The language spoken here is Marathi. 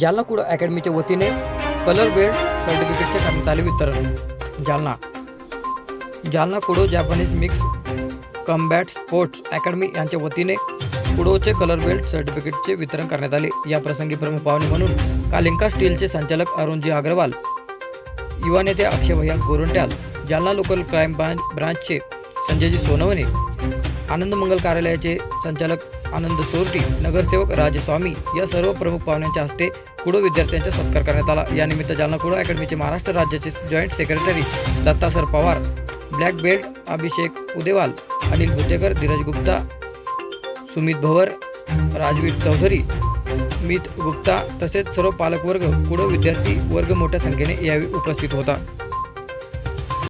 जालना कुड अकॅडमीच्या वतीने कलर बेल्ट सर्टिफिकेटचे करण्यात आले वितरण. Jalna. Jalna Kudo Japanese mix combat sports academy यांच्या वतीने कुडोचे कलर बेल्ट सर्टिफिकेटचे वितरण करण्यात आले. या प्रसंगी प्रमुख पाहुणे म्हणून कालिंका स्टीलचे संचालक अरुणजी अग्रवाल युवा नेते अक्षय भैया Gorantyal Jalna local crime branch ब्रांचचे Sanjayji Sonawane Anand Mangal कार्यालयाचे संचालक आनंद सोरटी नगरसेवक राजस्वामी या सर्व प्रमुख पाहुण्यांच्या हस्ते कुडो विद्यार्थ्यांचा सत्कार करण्यात आला. यानिमित्त जालना कुडो अकॅडमीचे महाराष्ट्र राज्याचे जॉईंट सेक्रेटरी दत्तासर पवार ब्लॅक बेल्ट अभिषेक उदेवाल अनिल भुतेकर धीरज गुप्ता सुमित भवर राजवीर चौधरी मित गुप्ता तसेच सर्व पालकवर्ग कुडो विद्यार्थी वर्ग मोठ्या संख्येने यावेळी उपस्थित होता.